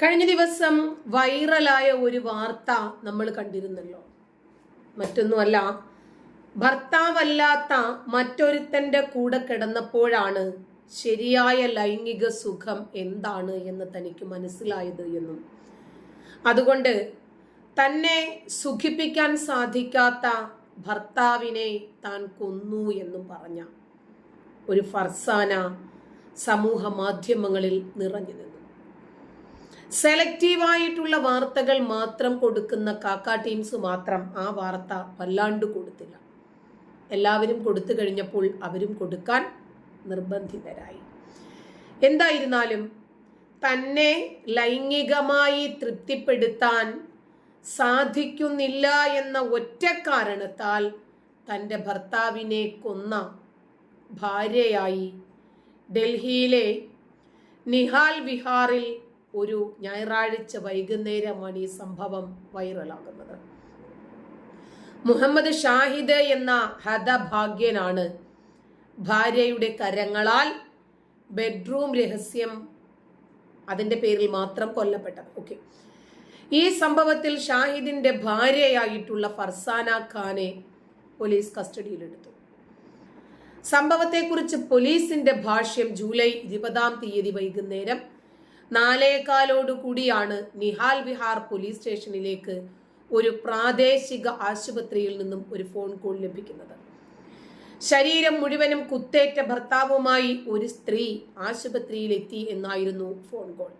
കഴിഞ്ഞ ദിവസം വൈറലായ ഒരു വാർത്ത നമ്മൾ കണ്ടിരുന്നല്ലോ. മറ്റൊന്നുമല്ല ഭർത്താവല്ലാത്ത മറ്റൊരുത്തന്റെ കൂടെ കിടന്നപ്പോഴാണ് ശരിയായ ലൈംഗിക സുഖം എന്താണ് എന്ന് തനിക്ക് മനസ്സിലായത് എന്നും. അതുകൊണ്ട് തന്നെ സുഖിപ്പിക്കാൻ സാധിക്കാത്ത ഭർത്താവിനെ താൻ കൊന്നു എന്നും പറഞ്ഞ ഒരു ഫർസാന സമൂഹ മാധ്യമങ്ങളിൽ നിറഞ്ഞു നിന്നു. സെലക്റ്റീവായിട്ടുള്ള വാർത്തകൾ മാത്രം കൊടുക്കുന്ന കാക്ക ടീംസ് മാത്രം ആ വാർത്ത വല്ലാണ്ട് കൊടുത്തില്ല. എല്ലാവരും കൊടുത്തു കഴിഞ്ഞപ്പോൾ അവരും കൊടുക്കാൻ നിർബന്ധിതരായി. എന്തായിരുന്നാലും തന്നെ ലൈംഗികമായി തൃപ്തിപ്പെടുത്താൻ സാധിക്കുന്നില്ല എന്ന ഒറ്റ കാരണത്താൽ തന്റെ ഭർത്താവിനെ കൊന്ന ഭാര്യയായി ഡൽഹിയിലെ നിഹാൽ വിഹാറിൽ ഒരു ഞായറാഴ്ച വൈകുന്നേരമാണ് ഈ സംഭവം വൈറലാകുന്നത്. മുഹമ്മദ് ഷാഹിദ് എന്ന ഹതഭാഗ്യനാണ് ഭാര്യയുടെ കരങ്ങളാൽ ബെഡ്റൂം രഹസ്യം അതിന്റെ പേരിൽ മാത്രം കൊല്ലപ്പെട്ടത്. ഓക്കെ. ഈ സംഭവത്തിൽ ഷാഹിദിന്റെ ഭാര്യയായിട്ടുള്ള ഫർസാന ഖാനെ പോലീസ് കസ്റ്റഡിയിലെടുത്തു. സംഭവത്തെക്കുറിച്ച് പോലീസിന്റെ ഭാഷ്യം ജൂലൈ ഇരുപതാം തീയതി വൈകുന്നേരം നാലേകാലോടു കൂടിയാണ് നിഹാൽ വിഹാർ പോലീസ് സ്റ്റേഷനിലേക്ക് ഒരു പ്രാദേശിക ആശുപത്രിയിൽ നിന്നും ഒരു ഫോൺ കോൾ ലഭിക്കുന്നത്. ശരീരം മുഴുവനും കുത്തേറ്റ ഭർത്താവുമായി ഒരു സ്ത്രീ ആശുപത്രിയിലെത്തി എന്നായിരുന്നു ഫോൺ കോൾ.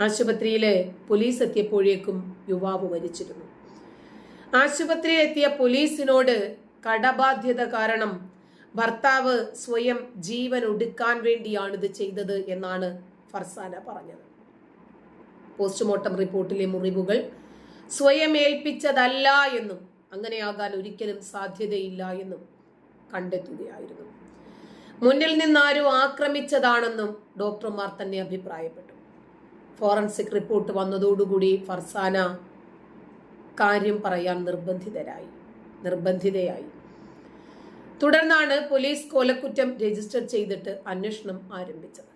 ആശുപത്രിയിലെ പോലീസ് എത്തിയപ്പോഴേക്കും യുവാവ് മരിച്ചിരുന്നു. ആശുപത്രിയിലെത്തിയ പോലീസിനോട് കടബാധ്യത കാരണം ഭർത്താവ് സ്വയം ജീവൻ ഒടുക്കാൻ വേണ്ടിയാണിത് ചെയ്തത് എന്നാണ് ഫർസാന പറഞ്ഞത്. പോസ്റ്റ്മോർട്ടം റിപ്പോർട്ടിലെ മുറിവുകൾ സ്വയം ഏൽപ്പിച്ചതല്ല എന്നും അങ്ങനെയാകാൻ ഒരിക്കലും സാധ്യതയില്ല എന്നും കണ്ടെത്തുകയായിരുന്നു. മുന്നിൽ നിന്നാരും ആക്രമിച്ചതാണെന്നും ഡോക്ടർമാർ തന്നെ അഭിപ്രായപ്പെട്ടു. ഫോറൻസിക് റിപ്പോർട്ട് വന്നതോടുകൂടി ഫർസാന കാര്യം പറയാൻ നിർബന്ധിതരായി നിർബന്ധിതയായി. തുടർന്നാണ് പോലീസ് കൊലക്കുറ്റം രജിസ്റ്റർ ചെയ്തിട്ട് അന്വേഷണം ആരംഭിച്ചത്.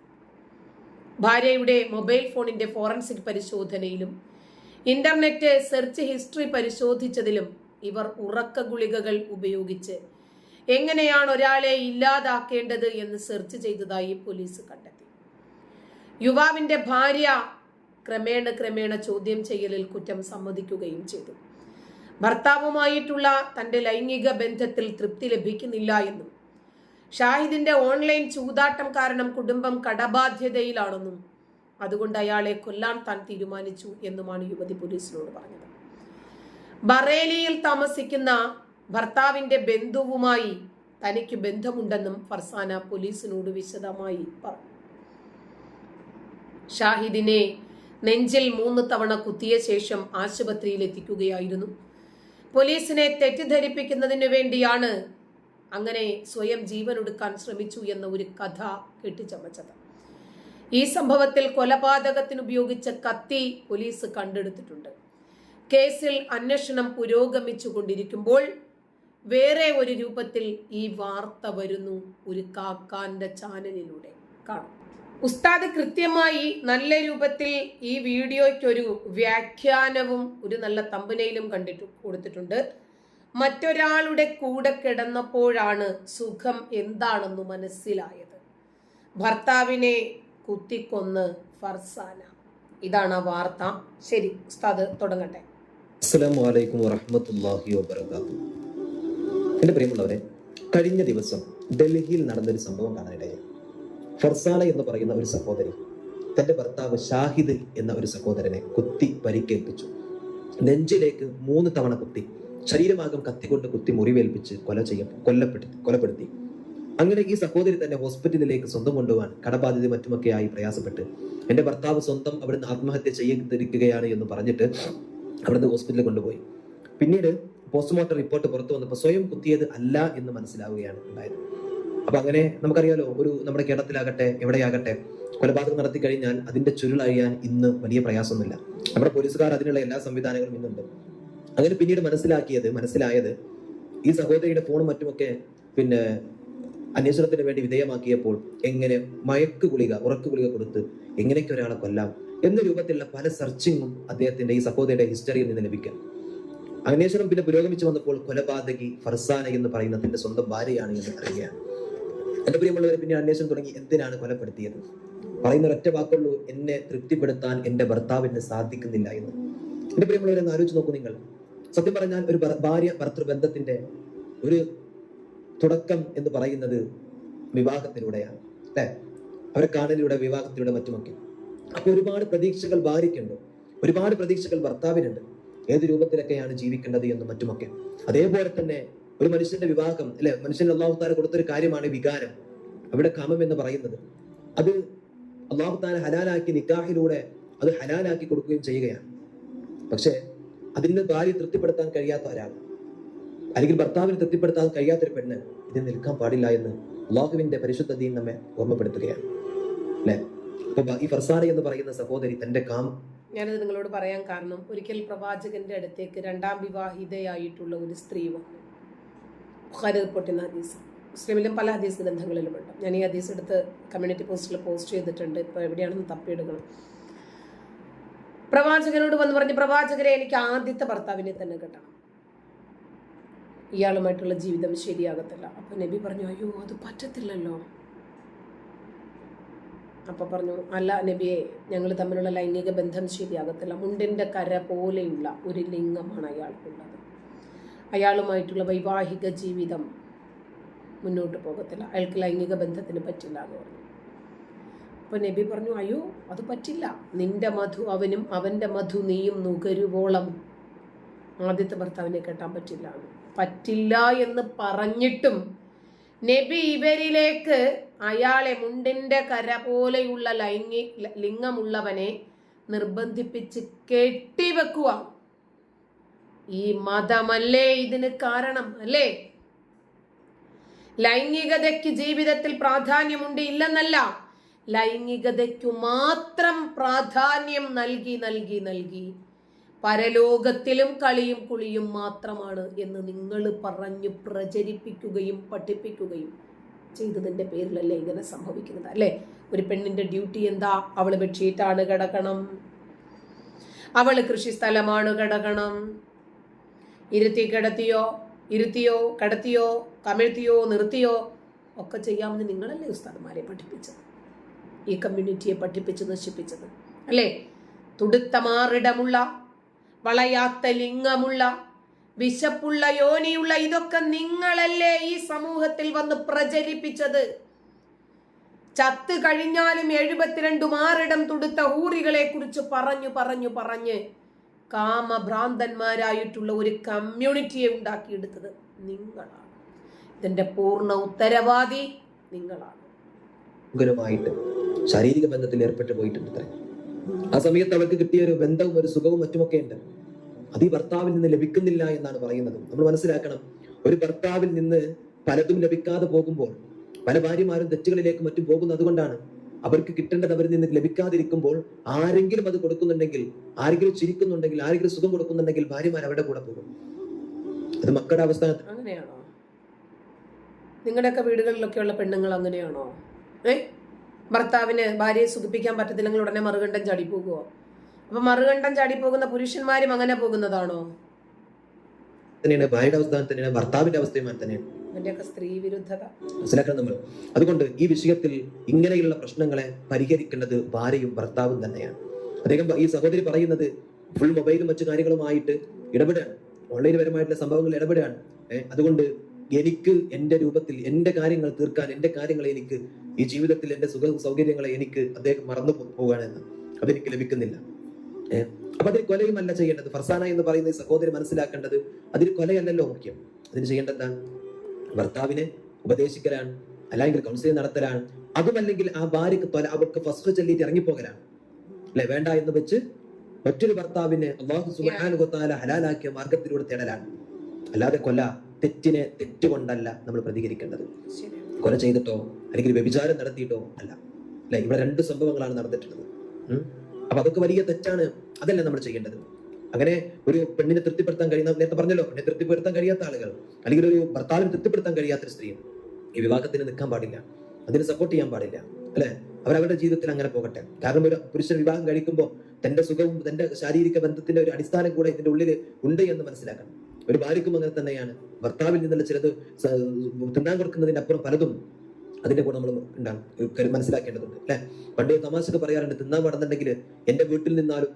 ഭാര്യയുടെ മൊബൈൽ ഫോണിന്റെ ഫോറൻസിക് പരിശോധനയിലും ഇന്റർനെറ്റ് സെർച്ച് ഹിസ്റ്ററി പരിശോധിച്ചതിലും ഇവർ ഉറക്ക ഗുളികകൾ ഉപയോഗിച്ച് എങ്ങനെയാണ് ഒരാളെ ഇല്ലാതാക്കേണ്ടത് എന്ന് സെർച്ച് ചെയ്തതായി പോലീസ് കണ്ടെത്തി. യുവാവിന്റെ ഭാര്യ ക്രമേണ ക്രമേണ ചോദ്യം ചെയ്യലിൽ കുറ്റം സമ്മതിക്കുകയും ചെയ്തു. ഭർത്താവുമായിട്ടുള്ള തന്റെ ലൈംഗിക ബന്ധത്തിൽ തൃപ്തി ലഭിക്കുന്നില്ല എന്നും ഷാഹിദിന്റെ ഓൺലൈൻ ചൂതാട്ടം കാരണം കുടുംബം കടബാധ്യതയിലാണെന്നും അതുകൊണ്ട് അയാളെ കൊല്ലാൻ താൻ തീരുമാനിച്ചു എന്നുമാണ് യുവതി പോലീസിനോട് പറഞ്ഞത്. ബറേലിയിൽ താമസിക്കുന്ന ഭർത്താവിന്റെ ബന്ധുവുമായി തനിക്ക് ബന്ധമുണ്ടെന്നും ഫർസാന പോലീസിനോട് വിശദമായി പറഞ്ഞു. ഷാഹിദിനെ നെഞ്ചിൽ മൂന്ന് തവണ കുത്തിയ ശേഷം ആശുപത്രിയിൽ എത്തിക്കുകയായിരുന്നു. പോലീസിനെ തെറ്റിദ്ധരിപ്പിക്കുന്നതിനു വേണ്ടിയാണ് അങ്ങനെ സ്വയം ജീവനൊടുക്കാൻ ശ്രമിച്ചു എന്ന ഒരു കഥ കെട്ടിച്ചമച്ചത് ഈ സംഭവത്തിൽ കൊലപാതകത്തിന് ഉപയോഗിച്ച കത്തി പോലീസ് കണ്ടെടുത്തിട്ടുണ്ട്. കേസിൽ അന്വേഷണം പുരോഗമിച്ചു കൊണ്ടിരിക്കുമ്പോൾ വേറെ ഒരു രൂപത്തിൽ ഈ വാർത്ത വരുന്നു ഒരു കാക്കാന്റെ ചാനലിലൂടെ കാണും. ഉസ്താദ് കൃത്യമായി നല്ല രൂപത്തിൽ ഈ വീഡിയോയ്ക്കൊരു വ്യാഖ്യാനവും ഒരു നല്ല തമ്പനയിലും കണ്ടിട്ട് കൊടുത്തിട്ടുണ്ട്. മറ്റൊരാളുടെ കൂടെ കിടന്നപ്പോഴാണ് സുഖം എന്താണെന്ന് മനസ്സിലായത്. ഭർത്താവിനെ കുത്തിക്കൊന്ന് ഫർസാന. ഇതാണ് ആ വാർത്ത. ശരി ഉസ്താദ് തുടങ്ങട്ടെ. അസ്സലാമു അലൈക്കും പ്രിയമുള്ളവരെ കഴിഞ്ഞ ദിവസം ഡൽഹിയിൽ നടന്നൊരു സംഭവം കാണാനിടയായി ഫർസാന എന്ന് പറയുന്ന ഒരു സഹോദരി തന്റെ ഭർത്താവ് ഷാഹിദ് എന്ന ഒരു സഹോദരനെ കുത്തി പരിക്കേൽപ്പിച്ചു. നെഞ്ചിലേക്ക് മൂന്ന് തവണ കുത്തി ശരീരമാകം കത്തിക്കൊണ്ട് കുത്തി മുറിവേൽപ്പിച്ച് കൊല ചെയ്യ കൊല്ലപ്പെടുത്തി കൊലപ്പെടുത്തി. അങ്ങനെ ഈ സഹോദരി തന്നെ ഹോസ്പിറ്റലിലേക്ക് സ്വന്തം കൊണ്ടുപോകാൻ കടബാധ്യത മറ്റുമൊക്കെയായി പ്രയാസപ്പെട്ട് എന്റെ ഭർത്താവ് സ്വന്തം അവിടുന്ന് ആത്മഹത്യ ചെയ്തിരിക്കുകയാണ് എന്ന് പറഞ്ഞിട്ട് അവിടുന്ന് ഹോസ്പിറ്റലിൽ കൊണ്ടുപോയി. പിന്നീട് പോസ്റ്റ്മോർട്ടം റിപ്പോർട്ട് പുറത്തു വന്നപ്പോൾ സ്വയം കുത്തിയത് അല്ല എന്ന് മനസ്സിലാവുകയാണ് ഉണ്ടായത്. അപ്പൊ അങ്ങനെ നമുക്കറിയാലോ ഒരു നമ്മുടെ കേരളത്തിലാകട്ടെ എവിടെയാകട്ടെ കൊലപാതകം നടത്തി കഴിഞ്ഞാൽ അതിന്റെ ചുരുളഴിയാൻ ഇന്ന് വലിയ പ്രയാസമൊന്നുമില്ല. നമ്മുടെ പോലീസുകാർ അതിനുള്ള എല്ലാ സംവിധാനങ്ങളും ഇന്നുണ്ട്. അങ്ങനെ പിന്നീട് മനസ്സിലാക്കിയത് മനസ്സിലായത് ഈ സഹോദരിയുടെ ഫോണും മറ്റുമൊക്കെ പിന്നെ അന്വേഷണത്തിന് വേണ്ടി വിധേയമാക്കിയപ്പോൾ എങ്ങനെ മയക്ക് ഗുളിക ഉറക്ക് ഗുളിക കൊടുത്ത് എങ്ങനെയൊക്കെ ഒരാളെ കൊല്ലാം എന്ന രൂപത്തിലുള്ള പല സെർച്ചിങ്ങും അദ്ദേഹത്തിന്റെ ഈ സഹോദരിയുടെ ഹിസ്റ്ററിയിൽ നിന്ന് ലഭിക്കാം അന്വേഷണം പിന്നെ പുരോഗമിച്ചു വന്നപ്പോൾ കൊലപാതകി ഫർസാന എന്ന് പറയുന്ന തന്റെ സ്വന്തം ഭാര്യയാണ് എന്ന് അറിയുകയാണ് എന്റെ പ്രിയമുള്ളവരെ പിന്നെ അന്വേഷണം തുടങ്ങി എന്തിനാണ് കൊലപ്പെടുത്തിയത്? പറയുന്ന ഒറ്റ വാക്കുള്ളൂ എന്നെ തൃപ്തിപ്പെടുത്താൻ എന്റെ ഭർത്താവിന് സാധിക്കുന്നില്ല എന്ന്. എന്റെ പ്രിയമുള്ളവരെ ഒന്ന് ആലോചിച്ച് നോക്കൂ നിങ്ങൾ. സത്യം പറഞ്ഞാൽ ഒരു ഭാര്യ ഭർത്തൃബന്ധത്തിന്റെ ഒരു തുടക്കം എന്ന് പറയുന്നത് വിവാഹത്തിലൂടെയാണ് അല്ലെ? അവരെ കാണലിലൂടെ വിവാഹത്തിലൂടെ മറ്റുമൊക്കെ. അപ്പൊ ഒരുപാട് പ്രതീക്ഷകൾ ഭാര്യയ്ക്കുണ്ട്. ഒരുപാട് പ്രതീക്ഷകൾ ഭർത്താവിനുണ്ട്. ഏത് രൂപത്തിലൊക്കെയാണ് ജീവിക്കേണ്ടത് എന്നും മറ്റുമൊക്കെ. അതേപോലെ തന്നെ ഒരു മനുഷ്യന്റെ വിവാഹം അല്ലെ? മനുഷ്യൻ അള്ളാഹുത്താല കൊടുത്തൊരു കാര്യമാണ് വികാരം. അവിടെ കാമം എന്ന് പറയുന്നത്. അത് അള്ളാഹുത്താല ഹലാലാക്കി നിക്കാഹിലൂടെ അത് ഹലാലാക്കി കൊടുക്കുകയും ചെയ്യുകയാണ്. പക്ഷേ അതിന് ഭാര്യ തൃപ്തിപ്പെടുത്താൻ കഴിയാത്ത ഒരാൾ അല്ലെങ്കിൽ ഭർത്താവിന് തൃപ്തിപ്പെടുത്താൻ കഴിയാത്തൊരു പെണ്ണ് ഇതിന് നിൽക്കാൻ പാടില്ല എന്ന് അള്ളാഹുവിന്റെ പരിശുദ്ധ ദീൻ നമ്മെ ഓർമ്മപ്പെടുത്തുകയാണ്. അല്ലെ? അപ്പൊ ഈ ഫർസാന എന്ന് പറയുന്ന സഹോദരി തന്റെ കാം ഞാനത് നിങ്ങളോട് പറയാൻ കാരണം ഒരിക്കൽ പ്രവാചകന്റെ അടുത്തേക്ക് രണ്ടാം വിവാഹിതയായിട്ടുള്ള ഒരു സ്ത്രീ വന്നു. ബുഖാരി ഹദീസ്. മുസ്ലിമിലും പല ഹദീസ് ഗ്രന്ഥങ്ങളിലും ഉണ്ട് ഞാൻ ഈ ഹദീസ് എടുത്ത് കമ്മ്യൂണിറ്റി പോസ്റ്റിൽ പോസ്റ്റ് ചെയ്തിട്ടുണ്ട്. ഇപ്പോൾ എവിടെയാണെന്ന് തപ്പിയെടുക്കണം. പ്രവാചകനോട് വന്ന് പറഞ്ഞ് പ്രവാചകരെ എനിക്ക് ആദ്യത്തെ ഭർത്താവിനെ തന്നെ കിട്ടണം. ഇയാളുമായിട്ടുള്ള ജീവിതം ശരിയാകത്തില്ല. അപ്പൊ നബി പറഞ്ഞു അയ്യോ അത് പറ്റത്തില്ലല്ലോ. അപ്പൊ പറഞ്ഞു അല്ല നബിയെ ഞങ്ങൾ തമ്മിലുള്ള ലൈംഗിക ബന്ധം ശരിയാകത്തില്ല. മുണ്ടിന്റെ കര പോലെയുള്ള ഒരു ലിംഗമാണ് അയാൾക്കുള്ളത്. അയാളുമായിട്ടുള്ള വൈവാഹിക ജീവിതം മുന്നോട്ട് പോകത്തില്ല. അയാൾക്ക് ലൈംഗിക ബന്ധത്തിന് പറ്റില്ല എന്ന് പറഞ്ഞു. അപ്പൊ നബി പറഞ്ഞു അയ്യോ അത് പറ്റില്ല. നിന്റെ മധു അവനും അവന്റെ മധു നീയും നുകരുവോളം ആദ്യത്തെ ഭർത്താവിനെ കെട്ടാൻ പറ്റില്ല. പറ്റില്ല എന്ന് പറഞ്ഞിട്ടും നബി ഇവരിലേക്ക് അയാളെ മുണ്ടിന്റെ കര പോലെയുള്ള ലൈംഗി ലിംഗമുള്ളവനെ നിർബന്ധിപ്പിച്ച് കെട്ടിവെക്കുക. ഈ മതമല്ലേ ഇതിന് കാരണം അല്ലേ? ലൈംഗികതയ്ക്ക് ജീവിതത്തിൽ പ്രാധാന്യമുണ്ട് ഇല്ലെന്നല്ല. ലൈംഗികതയ്ക്കു മാത്രം പ്രാധാന്യം നൽകി നൽകി നൽകി. പരലോകത്തിലും കളിയും കുളിയും മാത്രമാണ് എന്ന് നിങ്ങൾ പറഞ്ഞു പ്രചരിപ്പിക്കുകയും പഠിപ്പിക്കുകയും ചെയ്തതിന്റെ പേരിലല്ലേ ഇങ്ങനെ സംഭവിക്കുന്നത് അല്ലേ? ഒരു പെണ്ണിന്റെ ഡ്യൂട്ടി എന്താ? അവൾ ബെഡ്ഷീറ്റാണ് കിടക്കണം അവൾ കൃഷി സ്ഥലമാണ് കിടക്കണം ഇരുത്തി കിടത്തിയോ ഇരുത്തിയോ കിടത്തിയോ കമിഴ്ത്തിയോ നിർത്തിയോ ഒക്കെ ചെയ്യാമെന്ന് നിങ്ങളല്ലേ ഉസ്താദ്മാരെ പഠിപ്പിച്ചത്? ഈ കമ്മ്യൂണിറ്റിയെ പഠിപ്പിച്ച് നശിപ്പിച്ചത്. അല്ലേ? തുടുത്തമാറിടമുള്ള വളയാത്ത ലിംഗമുള്ള വിശപ്പുള്ള യോനിയുള്ള ഇതൊക്കെ നിങ്ങളല്ലേ ഈ സമൂഹത്തിൽ വന്ന് പ്രചരിപ്പിച്ചത്? ചത്ത് കഴിഞ്ഞാലും എഴുപത്തിരണ്ട് മാറിടം തുടുത്ത ഊറികളെ കുറിച്ച് പറഞ്ഞു പറഞ്ഞു പറഞ്ഞ് കാമഭ്രാന്തന്മാരായിട്ടുള്ള ഒരു കമ്മ്യൂണിറ്റിയെ ഉണ്ടാക്കിയെടുത്തത് നിങ്ങളാണ്. ഇതിന്റെ പൂർണ ഉത്തരവാദി നിങ്ങളാണ്. ശാരീരിക ബന്ധത്തിൽ ഏർപ്പെട്ടു പോയിട്ടുണ്ട് ആ സമയത്ത് അവൾക്ക് കിട്ടിയ ഒരു ബന്ധവും ഒരു സുഖവും മറ്റുമൊക്കെ ഉണ്ട്. അത് ഈ ഭർത്താവിൽ നിന്ന് ലഭിക്കുന്നില്ല എന്നാണ് പറയുന്നത്. നമ്മൾ മനസ്സിലാക്കണം ഒരു ഭർത്താവിൽ നിന്ന് പലതും ലഭിക്കാതെ പോകുമ്പോൾ പല ഭാര്യമാരും തെറ്റുകളിലേക്ക് മറ്റും പോകുന്നത് അതുകൊണ്ടാണ് അവർക്ക് കിട്ടേണ്ടത് അവരിൽ നിന്ന് ലഭിക്കാതിരിക്കുമ്പോൾ ആരെങ്കിലും അത് കൊടുക്കുന്നുണ്ടെങ്കിൽ ആരെങ്കിലും ചിരിക്കുന്നുണ്ടെങ്കിൽ ആരെങ്കിലും സുഖം കൊടുക്കുന്നുണ്ടെങ്കിൽ ഭാര്യമാർ അവിടെ കൂടെ പോകും. അത് മക്കളുടെ അവസ്ഥ അങ്ങനെയാണോ? നിങ്ങളുടെയൊക്കെ വീടുകളിലൊക്കെയുള്ള പെണ്ണുങ്ങൾ അങ്ങനെയാണോ? ഏ ഭർത്താവിന് ഭാര്യയെ സുഖിപ്പിക്കാൻ പറ്റത്തില്ലെങ്കിൽ ഉടനെ മറുകണ്ഠം ചാടി പോകുമോ അപ്പൊ മറുകണ്ഠം ചാടി പോകുന്ന പുരുഷന്മാരും അങ്ങനെ പോകുന്നതാണോ? തന്നെയാണ് ഭാര്യയുടെ അവസ്ഥ തന്നെയാണ് ഭർത്താവിന്റെ അവസ്ഥയും തന്നെയാണ്. സ്ത്രീ വിരുദ്ധത. മനസ്സിലാക്കണം നമ്മൾ. അതുകൊണ്ട് ഈ വിഷയത്തിൽ ഇങ്ങനെയുള്ള പ്രശ്നങ്ങളെ പരിഹരിക്കേണ്ടത് ഭാര്യയും ഭർത്താവും തന്നെയാണ്. അദ്ദേഹം ഈ സഹോദരി പറയുന്നത് ഫുൾ മൊബൈലും മറ്റു കാര്യങ്ങളുമായിട്ട് ഇടപെടാണ് ഓൺലൈൻ പരമായിട്ടുള്ള സംഭവങ്ങൾ ഇടപെടാണ് അതുകൊണ്ട് എനിക്ക് എന്റെ രൂപത്തിൽ എന്റെ കാര്യങ്ങൾ തീർക്കാൻ എന്റെ കാര്യങ്ങളെ എനിക്ക് ഈ ജീവിതത്തിൽ എന്റെ സുഖ സൗകര്യങ്ങളെ എനിക്ക് അദ്ദേഹം മറന്നു പോവുകയാണെന്ന് അതെനിക്ക് ലഭിക്കുന്നില്ല. അപ്പൊ അതിന് കൊലയുമല്ല ചെയ്യേണ്ടത്. ഫർസാന എന്ന് പറയുന്ന സഹോദരി മനസ്സിലാക്കേണ്ടത് അതിന് കൊലയല്ലല്ലോ മുഖ്യം. അതിന് ചെയ്യേണ്ടത് എന്താണ് ഭർത്താവിനെ ഉപദേശിക്കലാണ് അല്ലെങ്കിൽ കൗൺസിലിംഗ് നടത്തലാണ് അതുമല്ലെങ്കിൽ ആ ഭാര്യക്ക് തൊല അവർക്ക് ഫസ്റ്റ് ചൊല്ലിയിട്ട് ഇറങ്ങിപ്പോകലാണ്. അല്ലെ? വേണ്ട എന്ന് വെച്ച് മറ്റൊരു ഭർത്താവിനെ അള്ളാഹു സുബാനുഗത്താല ഹലാലാക്കിയ മാർഗത്തിലൂടെ തേടലാണ്. അല്ലാതെ കൊല തെറ്റിനെ തെറ്റുകൊണ്ടല്ല നമ്മൾ പ്രതികരിക്കേണ്ടത്. കൊല ചെയ്തിട്ടോ അല്ലെങ്കിൽ വ്യഭിചാരം നടത്തിയിട്ടോ അല്ല. അല്ലെ? ഇവിടെ രണ്ട് സംഭവങ്ങളാണ് നടന്നിട്ടുള്ളത്. അപ്പൊ അതൊക്കെ വലിയ തെറ്റാണ്. അതല്ല നമ്മൾ ചെയ്യേണ്ടത്. അങ്ങനെ ഒരു പെണ്ണിനെ തൃപ്തിപ്പെടുത്താൻ കഴിയുന്ന നേരത്തെ പറഞ്ഞല്ലോ പെണ്ണിനെ തൃപ്തിപ്പെടുത്താൻ കഴിയാത്ത ആളുകൾ അല്ലെങ്കിൽ ഒരു ഭർത്താവിനെ തൃപ്തിപ്പെടുത്താൻ കഴിയാത്ത സ്ത്രീ. ഈ വിവാഹത്തിന് നിൽക്കാൻ പാടില്ല. അതിന് സപ്പോർട്ട് ചെയ്യാൻ പാടില്ല. അല്ലെ? അവരവരുടെ ജീവിതത്തിൽ അങ്ങനെ പോകട്ടെ. കാരണം ഒരു പുരുഷൻ വിവാഹം കഴിക്കുമ്പോൾ തന്റെ സുഖവും തന്റെ ശാരീരിക ബന്ധത്തിന്റെ ഒരു അടിസ്ഥാനം കൂടെ ഇതിന്റെ ഉള്ളിൽ ഉണ്ട് എന്ന് മനസ്സിലാക്കണം. ഒരു ഭാര്യക്കും അങ്ങനെ തന്നെയാണ്. ഭർത്താവിൽ നിന്നുള്ള ചിലത് തിന്നാൻ കൊടുക്കുന്നതിന്റെ അപ്പുറം പലതും അതിന്റെ കൂടെ നമ്മൾ ഉണ്ടാകും മനസ്സിലാക്കേണ്ടതുണ്ട് അല്ലെ? പണ്ട് തമാശക്ക് പറയാറുണ്ട് തിന്നാൻ പാടുന്നുണ്ടെങ്കിൽ എന്റെ വീട്ടിൽ നിന്നാലും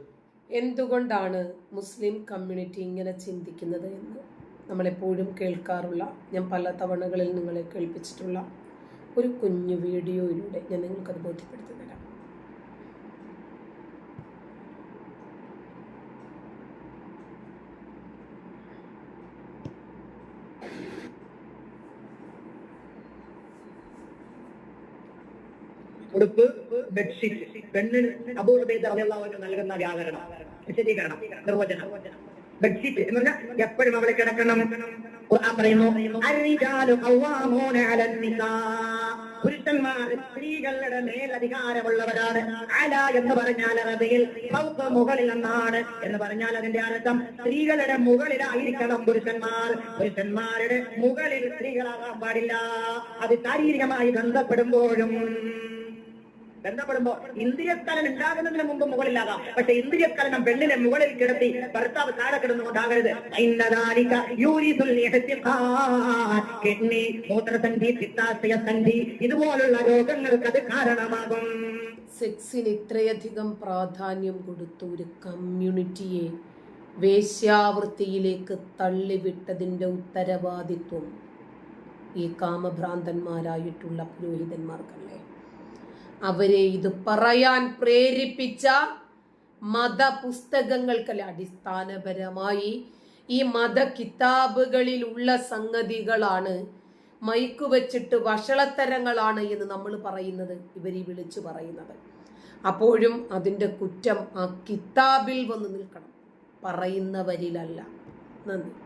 എന്തുകൊണ്ടാണ് മുസ്ലിം കമ്മ്യൂണിറ്റി ഇങ്ങനെ ചിന്തിക്കുന്നത് എന്ന് നമ്മളെപ്പോഴും കേൾക്കാറുള്ള ഞാൻ പല തവണകളിൽ നിങ്ങളെ കേൾപ്പിച്ചിട്ടുള്ള ഒരു കുഞ്ഞു വീഡിയോയിലൂടെ ഞാൻ നിങ്ങൾക്കത് ബോധ്യപ്പെടുത്തി ഉടുപ്പ് ബെഡ്ഷീറ്റ് പെണ്ണിന് അപൂർവത നൽകുന്ന വ്യാകരണം വിശദീകരണം നിർവചനം. ബെഡ്ഷീറ്റ് എന്ന് പറഞ്ഞാൽ എപ്പോഴും അവളെ കിടക്കണം. ഖുർആൻ പറയുന്നു "അർരിജാലു ഖവ്വാമൂന അലൻ നിസാ." പുരുഷന്മാർ സ്ത്രീകളുടെ മേൽ അധികാരമുള്ളവരാണ് അല എന്ന് പറഞ്ഞാൽ അറബിയിൽ ഫൗഖ മുകളിൽ എന്നാണ് എന്ന് പറഞ്ഞാൽ അതിന്റെ അർത്ഥം സ്ത്രീകളുടെ മുകളിലായിരിക്കണം പുരുഷന്മാർ. പുരുഷന്മാരുടെ മുകളിൽ സ്ത്രീകളാകാൻ പാടില്ല. അത് ശാരീരികമായി ബന്ധപ്പെടുമ്പോഴും ബന്ധപ്പെടുമ്പോ ഇന്ദ്രിയസ്ഖലനം ഉണ്ടാകുന്നതിന് മുമ്പ് മുകളിലാകാം. പക്ഷെ ഇന്ദ്രിയസ്ഖലനം പെണ്ണിനെ മുകളിൽ കിടത്തി ഭർത്താവ് താഴെ കിടന്നുകൊണ്ടാകരുത്. ഇതുപോലുള്ള രോഗങ്ങൾക്ക് അത് കാരണമാകും. സെക്സിന് ഇത്രയധികം പ്രാധാന്യം കൊടുത്ത ഒരു കമ്മ്യൂണിറ്റിയെ വേശ്യാവൃത്തിയിലേക്ക് തള്ളിവിട്ടതിന്റെ ഉത്തരവാദിത്വം ഈ കാമഭ്രാന്തന്മാരായിട്ടുള്ള പുരോഹിതന്മാർക്കല്ലേ? അവരെ ഇത് പറയാൻ പ്രേരിപ്പിച്ച മതപുസ്തകങ്ങൾക്കല്ല അടിസ്ഥാനപരമായി ഈ മത കിതാബുകളിലുള്ള സംഗതികളാണ് മൈക്ക് വെച്ചിട്ട് വഷളത്തരങ്ങളാണ് എന്ന് നമ്മൾ പറയുന്നത് ഇവർ ഈ വിളിച്ചു പറയുന്നത്. അപ്പോഴും അതിന്റെ കുറ്റം ആ കിതാബിൽ വന്ന് നിൽക്കണം. പറയുന്നവരിലല്ല. നന്ദി.